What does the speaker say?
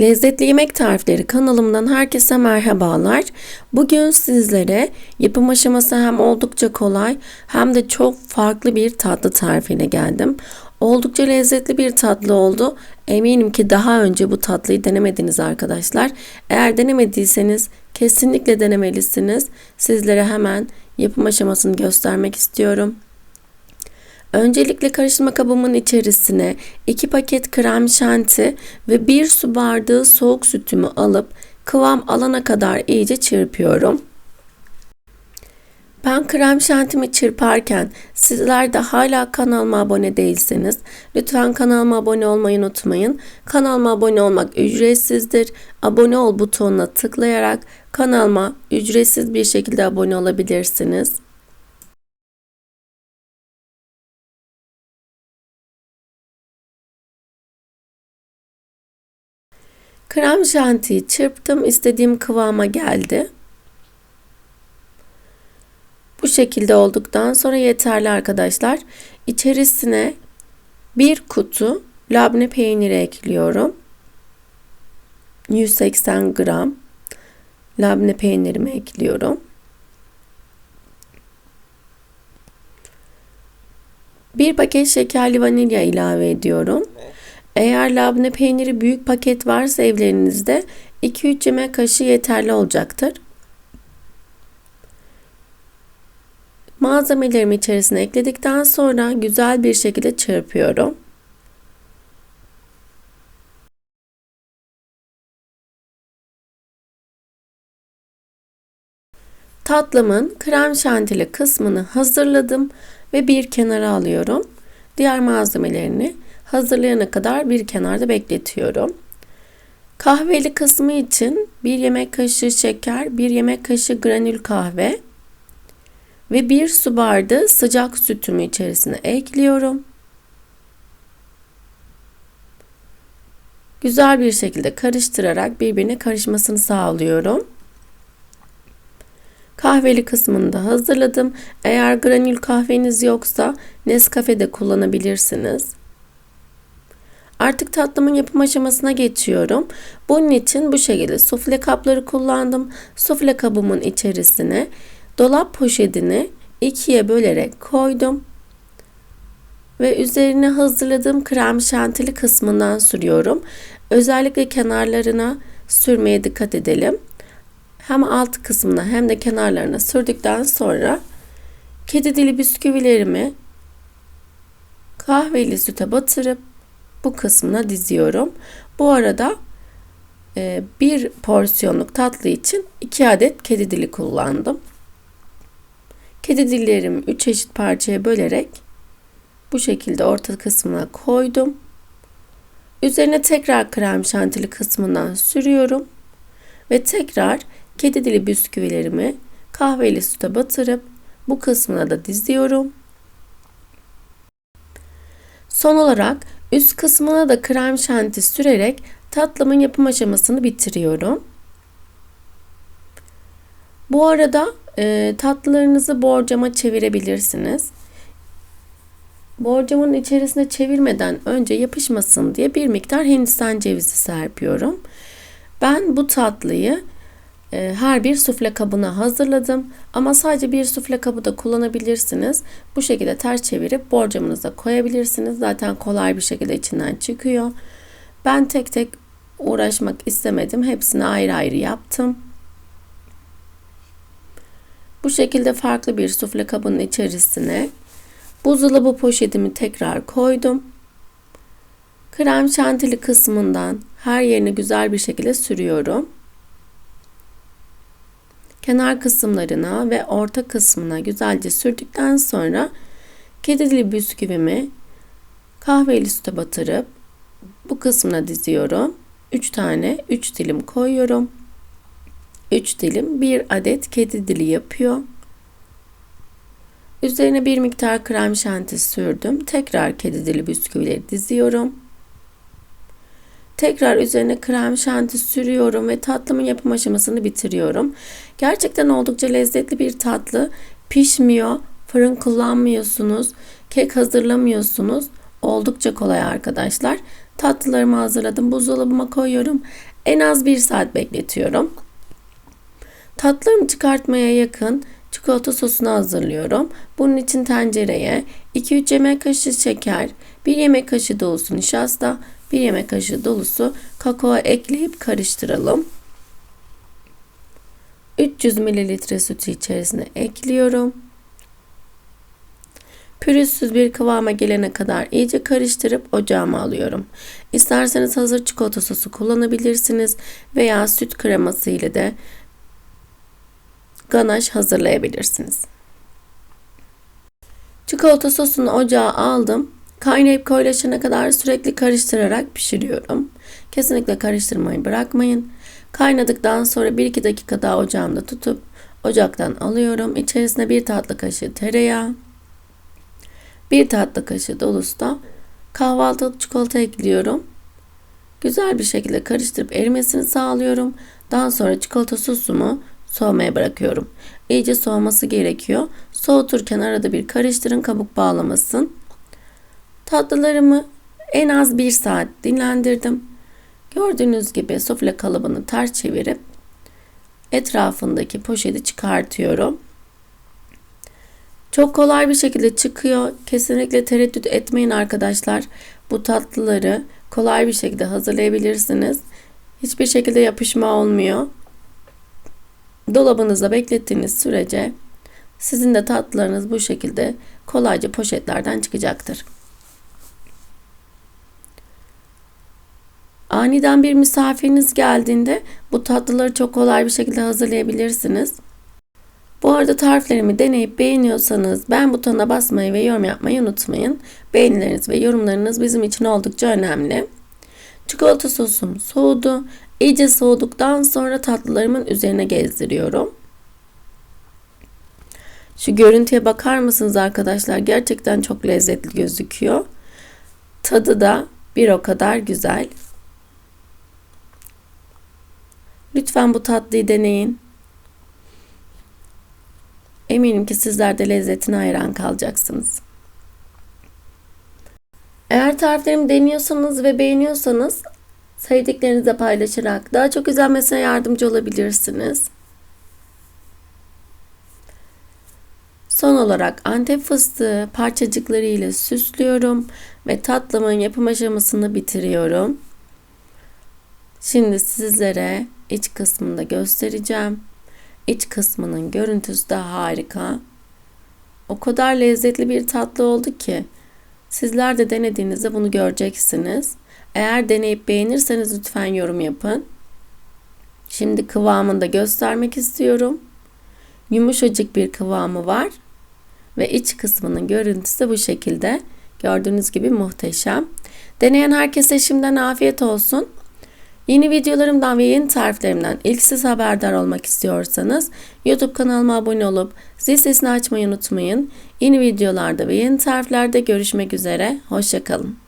Lezzetli Yemek Tarifleri kanalımdan herkese merhabalar. Bugün sizlere yapım aşaması hem oldukça kolay hem de çok farklı bir tatlı tarifiyle geldim. Oldukça lezzetli bir tatlı oldu. Eminim ki daha önce bu tatlıyı denemediniz arkadaşlar. Eğer denemediyseniz kesinlikle denemelisiniz. Sizlere hemen yapım aşamasını göstermek istiyorum. Öncelikle karıştırma kabımın içerisine 2 paket krem şanti ve 1 su bardağı soğuk sütümü alıp kıvam alana kadar iyice çırpıyorum. Ben krem şantimi çırparken sizler de hala kanalıma abone değilseniz lütfen kanalıma abone olmayı unutmayın. Kanalıma abone olmak ücretsizdir. Abone ol butonuna tıklayarak kanalıma ücretsiz bir şekilde abone olabilirsiniz. Krem şantiyi çırptım. istediğim kıvama geldi. Bu şekilde olduktan sonra yeterli arkadaşlar. İçerisine bir kutu labne peyniri ekliyorum. 180 gram labne peynirimi ekliyorum. Bir paket şekerli vanilya ilave ediyorum. Eğer labne peyniri büyük paket varsa evlerinizde 2-3 yemek kaşığı yeterli olacaktır. Malzemelerimi içerisine ekledikten sonra güzel bir şekilde çırpıyorum. Tatlımın krem şantili kısmını hazırladım ve bir kenara alıyorum. Diğer malzemelerini hazırlayana kadar bir kenarda bekletiyorum. Kahveli kısmı için 1 yemek kaşığı şeker, 1 yemek kaşığı granül kahve ve 1 su bardağı sıcak sütümü içerisine ekliyorum. Güzel bir şekilde karıştırarak birbirine karışmasını sağlıyorum. Kahveli kısmını da hazırladım. Eğer granül kahveniz yoksa Nescafe de kullanabilirsiniz. Artık tatlımın yapım aşamasına geçiyorum. Bunun için bu şekilde sufle kapları kullandım. Sufle kabımın içerisine dolap poşetini ikiye bölerek koydum. Ve üzerine hazırladığım krem şantili kısmından sürüyorum. Özellikle kenarlarına sürmeye dikkat edelim. Hem alt kısmına hem de kenarlarına sürdükten sonra kedi dili bisküvilerimi kahveli süte batırıp bu kısmına diziyorum. Bu arada e, bir porsiyonluk tatlı için iki adet kedi dili kullandım. Kedi dillerimi üç eşit parçaya bölerek bu şekilde orta kısmına koydum. Üzerine tekrar krem şantili kısmından sürüyorum ve tekrar kedi dili bisküvilerimi kahveli süte batırıp bu kısmına da diziyorum. Son olarak Üst kısmına da krem şanti sürerek tatlımın yapım aşamasını bitiriyorum. Bu arada e, tatlılarınızı borcama çevirebilirsiniz. Borcamın içerisine çevirmeden önce yapışmasın diye bir miktar hindistan cevizi serpiyorum. Ben bu tatlıyı her bir sufle kabına hazırladım. Ama sadece bir sufle kabı da kullanabilirsiniz. Bu şekilde ters çevirip borcamınıza koyabilirsiniz. Zaten kolay bir şekilde içinden çıkıyor. Ben tek tek uğraşmak istemedim. Hepsini ayrı ayrı yaptım. Bu şekilde farklı bir sufle kabının içerisine buzdolabı poşetimi tekrar koydum. Krem şantili kısmından her yerini güzel bir şekilde sürüyorum kenar kısımlarına ve orta kısmına güzelce sürdükten sonra kedili bisküvimi kahveli süte batırıp bu kısmına diziyorum. 3 tane 3 dilim koyuyorum. 3 dilim bir adet kedi dili yapıyor. Üzerine bir miktar krem şanti sürdüm. Tekrar kedi dili bisküvileri diziyorum. Tekrar üzerine krem şanti sürüyorum ve tatlımın yapım aşamasını bitiriyorum. Gerçekten oldukça lezzetli bir tatlı. Pişmiyor, fırın kullanmıyorsunuz, kek hazırlamıyorsunuz. Oldukça kolay arkadaşlar. Tatlılarımı hazırladım. Buzdolabıma koyuyorum. En az bir saat bekletiyorum. Tatlılarımı çıkartmaya yakın çikolata sosunu hazırlıyorum. Bunun için tencereye 2-3 yemek kaşığı şeker, 1 yemek kaşığı dolusu nişasta, 1 yemek kaşığı dolusu kakao ekleyip karıştıralım. 300 ml sütü içerisine ekliyorum. Pürüzsüz bir kıvama gelene kadar iyice karıştırıp ocağıma alıyorum. İsterseniz hazır çikolata sosu kullanabilirsiniz veya süt kreması ile de ganaj hazırlayabilirsiniz. Çikolata sosunu ocağa aldım. Kaynayıp koyulaşana kadar sürekli karıştırarak pişiriyorum. Kesinlikle karıştırmayı bırakmayın. Kaynadıktan sonra 1-2 dakika daha ocağımda tutup ocaktan alıyorum. İçerisine bir tatlı kaşığı tereyağı, bir tatlı kaşığı dolusu da kahvaltılık çikolata ekliyorum. Güzel bir şekilde karıştırıp erimesini sağlıyorum. Daha sonra çikolata sosumu soğumaya bırakıyorum. İyice soğuması gerekiyor. Soğuturken arada bir karıştırın kabuk bağlamasın. Tatlılarımı en az bir saat dinlendirdim. Gördüğünüz gibi sufle kalıbını ters çevirip etrafındaki poşeti çıkartıyorum. Çok kolay bir şekilde çıkıyor. Kesinlikle tereddüt etmeyin arkadaşlar. Bu tatlıları kolay bir şekilde hazırlayabilirsiniz. Hiçbir şekilde yapışma olmuyor. Dolabınızda beklettiğiniz sürece sizin de tatlılarınız bu şekilde kolayca poşetlerden çıkacaktır. Aniden bir misafiriniz geldiğinde bu tatlıları çok kolay bir şekilde hazırlayabilirsiniz. Bu arada tariflerimi deneyip beğeniyorsanız beğen butonuna basmayı ve yorum yapmayı unutmayın. Beğenileriniz ve yorumlarınız bizim için oldukça önemli. Çikolata sosum soğudu. İyice soğuduktan sonra tatlılarımın üzerine gezdiriyorum. Şu görüntüye bakar mısınız arkadaşlar? Gerçekten çok lezzetli gözüküyor. Tadı da bir o kadar güzel. Lütfen bu tatlıyı deneyin. Eminim ki sizler de lezzetine hayran kalacaksınız. Eğer tariflerimi deniyorsanız ve beğeniyorsanız sevdiklerinizle paylaşarak daha çok izlenmesine yardımcı olabilirsiniz. Son olarak antep fıstığı parçacıkları ile süslüyorum ve tatlımın yapım aşamasını bitiriyorum. Şimdi sizlere iç kısmını da göstereceğim. İç kısmının görüntüsü de harika. O kadar lezzetli bir tatlı oldu ki sizler de denediğinizde bunu göreceksiniz. Eğer deneyip beğenirseniz lütfen yorum yapın. Şimdi kıvamını da göstermek istiyorum. Yumuşacık bir kıvamı var ve iç kısmının görüntüsü bu şekilde. Gördüğünüz gibi muhteşem. Deneyen herkese şimdiden afiyet olsun. Yeni videolarımdan ve yeni tariflerimden ilk siz haberdar olmak istiyorsanız YouTube kanalıma abone olup zil sesini açmayı unutmayın. Yeni videolarda ve yeni tariflerde görüşmek üzere. Hoşçakalın.